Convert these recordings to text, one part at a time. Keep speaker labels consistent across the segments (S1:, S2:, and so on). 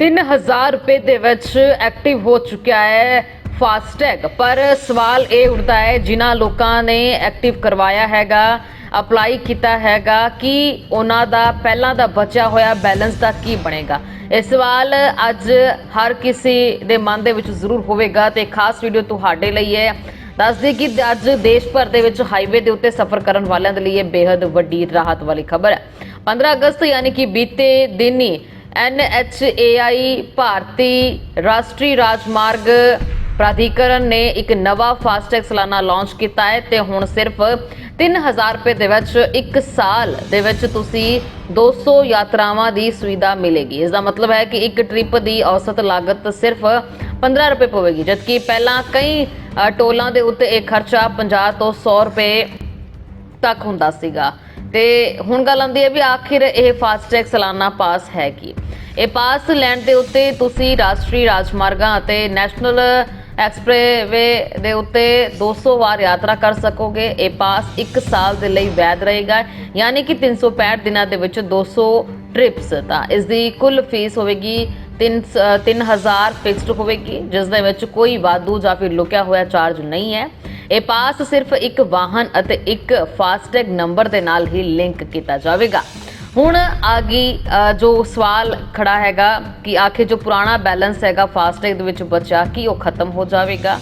S1: 3000 ਰੁਪਏ ਦੇ ਵਿੱਚ ਐਕਟਿਵ ਹੋ ਚੁੱਕਿਆ ਹੈ ਫਾਸਟੈਗ ਪਰ ਸਵਾਲ ਇਹ ਉੱਠਦਾ ਹੈ, ਜਿਨ੍ਹਾਂ ਲੋਕਾਂ ਨੇ ਐਕਟਿਵ ਕਰਵਾਇਆ ਹੈਗਾ ਅਪਲਾਈ ਕੀਤਾ ਹੈਗਾ, ਕਿ ਉਹਨਾਂ ਦਾ ਪਹਿਲਾਂ ਦਾ ਬਚਿਆ ਹੋਇਆ ਬੈਲੈਂਸ ਦਾ ਕੀ ਬਣੇਗਾ? ਇਹ ਸਵਾਲ ਅੱਜ ਹਰ ਕਿਸੇ ਦੇ ਮਨ ਦੇ ਵਿੱਚ ਜ਼ਰੂਰ ਹੋਵੇਗਾ ਤੇ ਖਾਸ ਵੀਡੀਓ ਤੁਹਾਡੇ ਲਈ ਹੈ। ਦੱਸਦੇ ਕਿ ਅੱਜ ਦੇਸ਼ ਭਰ ਦੇ ਵਿੱਚ ਹਾਈਵੇ ਦੇ ਉੱਤੇ ਸਫ਼ਰ ਕਰਨ ਵਾਲਿਆਂ ਦੇ ਲਈ ਇਹ ਬੇहद ਵੱਡੀ ਰਾਹਤ ਵਾਲੀ ਖਬਰ ਹੈ। 15 ਅਗਸਤ ਯਾਨੀ ਕਿ ਬੀਤੇ ਦਿਨ ਹੀ NHAI ਭਾਰਤੀ ਰਾਸ਼ਟਰੀ ਰਾਜਮਾਰਗ ਪ੍ਰਾਧਿਕਰਨ ਨੇ ਇੱਕ ਨਵਾਂ ਫਾਸਟੈਗ ਸਾਲਾਨਾ ਲਾਂਚ ਕੀਤਾ ਹੈ ਤੇ ਹੁਣ ਸਿਰਫ 3000 ਰੁਪਏ ਦੇ ਵਿੱਚ ਇੱਕ ਸਾਲ ਦੇ ਵਿੱਚ ਤੁਸੀਂ 200 ਯਾਤਰਾਵਾਂ ਦੀ ਸੁਵਿਧਾ ਮਿਲੇਗੀ। ਇਸ ਦਾ ਮਤਲਬ ਹੈ ਕਿ ਇੱਕ ਟ੍ਰਿਪ ਦੀ ਔਸਤ ਲਾਗਤ ਸਿਰਫ 15 ਰੁਪਏ ਪਵੇਗੀ, ਜਦਕਿ ਪਹਿਲਾਂ ਕਈ ਟੋਲਾਂ ਦੇ ਉੱਤੇ ਇਹ ਖਰਚਾ 50 ਤੋਂ 100 ਰੁਪਏ ਤੱਕ ਹੁੰਦਾ ਸੀਗਾ। ਤੇ ਹੁਣ ਗੱਲ ਆਉਂਦੀ ਹੈ ਵੀ ਆਖਿਰ ਇਹ ਫਾਸਟੈਗ ਸਾਲਾਨਾ ਪਾਸ ਹੈ ਕੀ? ਇਹ ਪਾਸ ਲੈਣ ਦੇ ਉੱਤੇ ਤੁਸੀਂ ਰਾਸ਼ਟਰੀ ਰਾਜਮਾਰਗਾਂ ਅਤੇ ਨੈਸ਼ਨਲ ਐਕਸਪ੍ਰੇਵੇ ਦੇ ਉੱਤੇ 200 ਵਾਰ ਯਾਤਰਾ ਕਰ ਸਕੋਗੇ। ਇਹ ਪਾਸ 1 ਸਾਲ ਦੇ ਲਈ ਵੈਧ ਰਹੇਗਾ, ਯਾਨੀ ਕਿ 365 ਦਿਨਾਂ ਦੇ ਵਿੱਚ 200 ਟ੍ਰਿਪਸ ਤਾਂ ਇਸ ਦੀ ਕੁੱਲ ਫੀਸ ਹੋਵੇਗੀ 3 3000 ਫਿਕਸਡ ਹੋਵੇਗੀ, ਜਿਸ ਦੇ ਵਿੱਚ ਕੋਈ ਵਾਧੂ ਜਾਂ ਫਿਰ ਲੁਕਿਆ ਹੋਇਆ ਚਾਰਜ ਨਹੀਂ ਹੈ। ਇਹ ਪਾਸ ਸਿਰਫ ਇੱਕ ਵਾਹਨ ਅਤੇ ਇੱਕ ਫਾਸਟੈਗ ਨੰਬਰ ਦੇ ਨਾਲ ਹੀ ਲਿੰਕ ਕੀਤਾ ਜਾਵੇਗਾ। ਹੁਣ ਆ ਗਈ ਜੋ ਸਵਾਲ ਖੜਾ ਹੈਗਾ ਕਿ ਆਖਿਰ ਜੋ ਪੁਰਾਣਾ ਬੈਲੈਂਸ ਹੈਗਾ ਫਾਸਟੈਗ ਦੇ ਵਿੱਚ ਬਚਿਆ ਕੀ ਉਹ ਖਤਮ ਹੋ ਜਾਵੇਗਾ?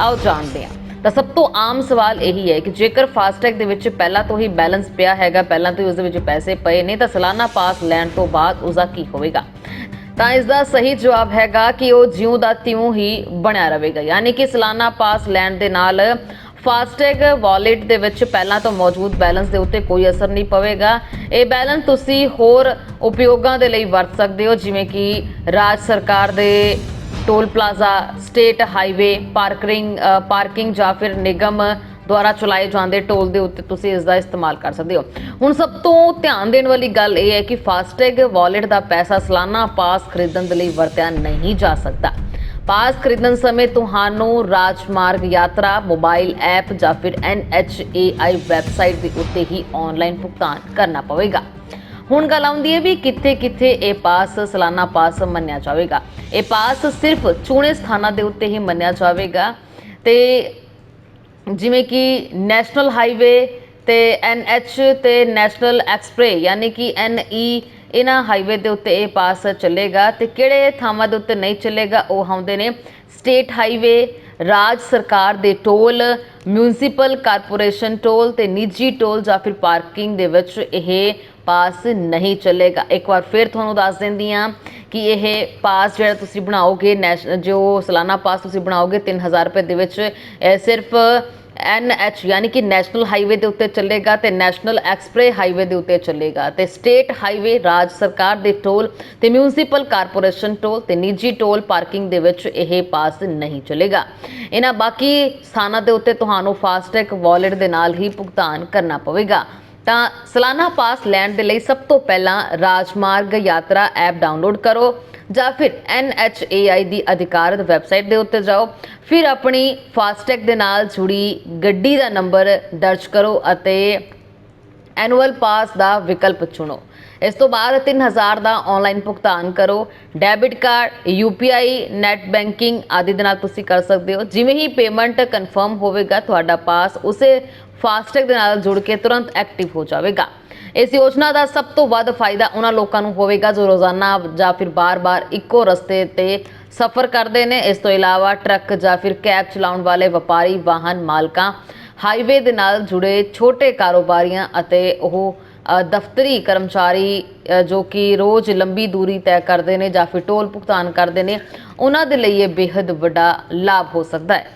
S1: ਆਓ ਜਾਣਦੇ ਹਾਂ। ਤਾਂ ਸਭ ਤੋਂ ਆਮ ਸਵਾਲ ਇਹੀ ਹੈ ਕਿ ਜੇਕਰ ਫਾਸਟੈਗ ਦੇ ਵਿੱਚ ਪਹਿਲਾਂ ਤੋਂ ਹੀ ਬੈਲੈਂਸ ਪਿਆ ਹੈਗਾ, ਪਹਿਲਾਂ ਤੋਂ ਹੀ ਉਸ ਦੇ ਵਿੱਚ ਪੈਸੇ ਪਏ ਨੇ, ਤਾਂ ਸਾਲਾਨਾ ਪਾਸ ਲੈਣ ਤੋਂ ਬਾਅਦ ਉਸ ਦਾ ਕੀ ਹੋਵੇਗਾ? ਤਾਂ ਇਸ ਦਾ ਸਹੀ ਜਵਾਬ ਹੈਗਾ ਕਿ ਉਹ ਜਿਉਂ ਦਾ ਤਿਉਂ ਹੀ ਬਣਿਆ ਰਹੇਗਾ। ਯਾਨੀ ਕਿ ਸਾਲਾਨਾ ਪਾਸ ਲੈਣ ਦੇ ਨਾਲ ਫਾਸਟੈਗ ਵਾਲਟ ਦੇ ਵਿੱਚ ਪਹਿਲਾਂ ਤੋਂ ਮੌਜੂਦ ਬੈਲੈਂਸ ਦੇ ਉੱਤੇ ਕੋਈ ਅਸਰ ਨਹੀਂ ਪਵੇਗਾ। ਇਹ ਬੈਲੈਂਸ ਤੁਸੀਂ ਹੋਰ ਉਪਯੋਗਾਂ ਦੇ ਲਈ ਵਰਤ ਸਕਦੇ ਹੋ, ਜਿਵੇਂ ਕਿ ਰਾਜ ਸਰਕਾਰ ਦੇ toll plaza, state highway, parking parking ਜਾਂ ਫਿਰ ਨਿਗਮ ਦੁਆਰਾ ਚਲਾਏ ਜਾਂਦੇ ਟੋਲ ਦੇ ਉੱਤੇ ਤੁਸੀਂ ਇਸ ਦਾ ਇਸਤੇਮਾਲ ਕਰ ਸਕਦੇ ਹੋ। ਹੁਣ ਸਭ ਤੋਂ ਧਿਆਨ ਦੇਣ ਵਾਲੀ ਗੱਲ ਇਹ ਹੈ ਕਿ ਫਾਸਟੈਗ ਵਾਲਟ ਦਾ ਪੈਸਾ ਸਾਲਾਨਾ ਪਾਸ ਖਰੀਦਣ ਦੇ ਲਈ ਵਰਤਿਆ ਨਹੀਂ ਜਾ ਸਕਦਾ। ਪਾਸ ਖਰੀਦਣ ਸਮੇਂ ਤੁਹਾਨੂੰ ਰਾਜਮਾਰਗ ਯਾਤਰਾ, ਮੋਬਾਈਲ ਐਪ ਜਾਂ ਫਿਰ NHAI ਵੈਬਸਾਈਟ ਦੇ ਉੱਤੇ ਹੀ ਆਨਲਾਈਨ ਭੁਗਤਾਨ ਕਰਨਾ ਪਵੇਗਾ। ਹੁਣ ਗੱਲ ਆਉਂਦੀ ਹੈ ਵੀ ਕਿੱਥੇ ਕਿੱਥੇ ਇਹ ਪਾਸ ਸਾਲਾਨਾ ਪਾਸ ਮੰਨਿਆ ਜਾਵੇਗਾ। ਇਹ ਪਾਸ ਸਿਰਫ ਚੁਣੇ ਸਥਾਨਾਂ ਦੇ ਉੱਤੇ ਹੀ ਮੰਨਿਆ ਜਾਵੇਗਾ ਤੇ ਜਿਵੇਂ ਕਿ ਨੈਸ਼ਨਲ ਹਾਈਵੇ ਤੇ NH ਤੇ ਨੈਸ਼ਨਲ ਐਕਸਪ੍ਰੇ ਯਾਨੀ ਕਿ NE ਇਹਨਾਂ ਹਾਈਵੇ ਦੇ ਉੱਤੇ ਇਹ ਪਾਸ ਚੱਲੇਗਾ ਤੇ ਕਿਹੜੇ ਥਾਵਾਂ ਦੇ ਉੱਤੇ ਨਹੀਂ ਚੱਲੇਗਾ, ਉਹ ਆਉਂਦੇ ਨੇ ਸਟੇਟ ਹਾਈਵੇ, ਰਾਜ ਸਰਕਾਰ ਦੇ ਟੋਲ, ਮਿਊਨਿਸਪਲ ਕਾਰਪੋਰੇਸ਼ਨ ਟੋਲ ਤੇ ਨਿੱਜੀ ਟੋਲ ਜਾਂ ਫਿਰ ਪਾਰਕਿੰਗ ਦੇ ਵਿੱਚ ਇਹ ਪਾਸ ਨਹੀਂ ਚੱਲੇਗਾ। ਇੱਕ ਵਾਰ ਫਿਰ ਤੁਹਾਨੂੰ ਦੱਸ ਦਿੰਦੀ ਹਾਂ ਕਿ ਇਹ ਪਾਸ ਜਿਹੜਾ ਤੁਸੀਂ ਬਣਾਓਗੇ, ਨੈਸ਼- ਜੋ ਸਾਲਾਨਾ ਪਾਸ ਤੁਸੀਂ ਬਣਾਓਗੇ 3000 ਰੁਪਏ ਦੇ ਵਿੱਚ, ਇਹ ਸਿਰਫ NH ਯਾਨੀ ਕਿ ਨੈਸ਼ਨਲ ਹਾਈਵੇ ਦੇ ਉੱਤੇ ਚੱਲੇਗਾ ਤੇ ਨੈਸ਼ਨਲ ਐਕਸਪ੍ਰੇ ਹਾਈਵੇ ਦੇ ਉੱਤੇ ਚੱਲੇਗਾ ਤੇ ਸਟੇਟ ਹਾਈਵੇ ਰਾਜ ਸਰਕਾਰ ਦੇ ਟੋਲ ਤੇ ਮਿਊਨਿਸਪਲ ਕਾਰਪੋਰੇਸ਼ਨ ਟੋਲ ਤੇ ਨਿੱਜੀ ਟੋਲ ਪਾਰਕਿੰਗ ਦੇ ਵਿੱਚ ਇਹ ਪਾਸ ਨਹੀਂ ਚੱਲੇਗਾ। ਇਹਨਾਂ ਬਾਕੀ ਸਥਾਨਾਂ ਦੇ ਉੱਤੇ ਤੁਹਾਨੂੰ ਫਾਸਟੈਗ ਵਾਲਟ ਦੇ ਨਾਲ ਹੀ ਭੁਗਤਾਨ ਕਰਨਾ ਪਵੇਗਾ। ਤਾਂ ਸਾਲਾਨਾ ਪਾਸ ਲੈਣ ਦੇ ਲਈ ਸਭ ਤੋਂ ਪਹਿਲਾਂ ਰਾਜਮਾਰਗ ਯਾਤਰਾ ਐਪ ਡਾਊਨਲੋਡ ਕਰੋ ਜਾਂ ਫਿਰ NHAI ਦੀ ਅਧਿਕਾਰਤ ਵੈਬਸਾਈਟ ਦੇ ਉੱਤੇ ਜਾਓ। ਫਿਰ ਆਪਣੀ ਫਾਸਟੈਗ ਦੇ ਨਾਲ ਜੁੜੀ ਗੱਡੀ ਦਾ ਨੰਬਰ ਦਰਜ ਕਰੋ ਅਤੇ ਐਨੂਅਲ ਪਾਸ ਦਾ ਵਿਕਲਪ ਚੁਣੋ। ਇਸ ਤੋਂ ਬਾਅਦ 3000 ਦਾ ਆਨਲਾਈਨ ਭੁਗਤਾਨ ਕਰੋ। Debit card UPI net banking ਆਦਿ ਦੇ ਨਾਲ ਤੁਸੀਂ ਕਰ ਸਕਦੇ ਹੋ। ਜਿਵੇਂ ਹੀ ਪੇਮੈਂਟ ਕਨਫਰਮ ਹੋਵੇਗਾ, ਤੁਹਾਡਾ ਪਾਸ ਉਸੇ ਫਾਸਟੈਗ ਦੇ ਨਾਲ ਜੁੜ ਕੇ ਤੁਰੰਤ ਐਕਟਿਵ ਹੋ ਜਾਵੇਗਾ। ਇਸ ਯੋਜਨਾ ਦਾ ਸਭ ਤੋਂ ਵੱਧ ਫਾਇਦਾ ਉਹਨਾਂ ਲੋਕਾਂ ਨੂੰ ਹੋਵੇਗਾ ਜੋ ਰੋਜ਼ਾਨਾ ਜਾਂ ਫਿਰ ਬਾਰ-ਬਾਰ ਇੱਕੋ ਰਸਤੇ ਤੇ ਸਫ਼ਰ ਕਰਦੇ ਨੇ। ਇਸ ਤੋਂ ਇਲਾਵਾ ਟਰੱਕ ਜਾਂ ਫਿਰ ਕੈਬ ਚਲਾਉਣ ਵਾਲੇ ਵਪਾਰੀ, ਵਾਹਨ ਮਾਲਕਾਂ ਹਾਈਵੇ ਦੇ ਨਾਲ ਜੁੜੇ ਛੋਟੇ ਕਾਰੋਬਾਰੀਆਂ ਅਤੇ ਉਹ ਦਫ਼ਤਰੀ ਕਰਮਚਾਰੀ ਜੋ ਕਿ ਰੋਜ਼ ਲੰਬੀ ਦੂਰੀ ਤੈਅ ਕਰਦੇ ਨੇ ਜਾਂ ਫਿਰ ਟੋਲ ਭੁਗਤਾਨ ਕਰਦੇ ਨੇ, ਉਹਨਾਂ ਦੇ ਲਈ ਇਹ ਬੇहद ਵੱਡਾ ਲਾਭ ਹੋ ਸਕਦਾ ਹੈ।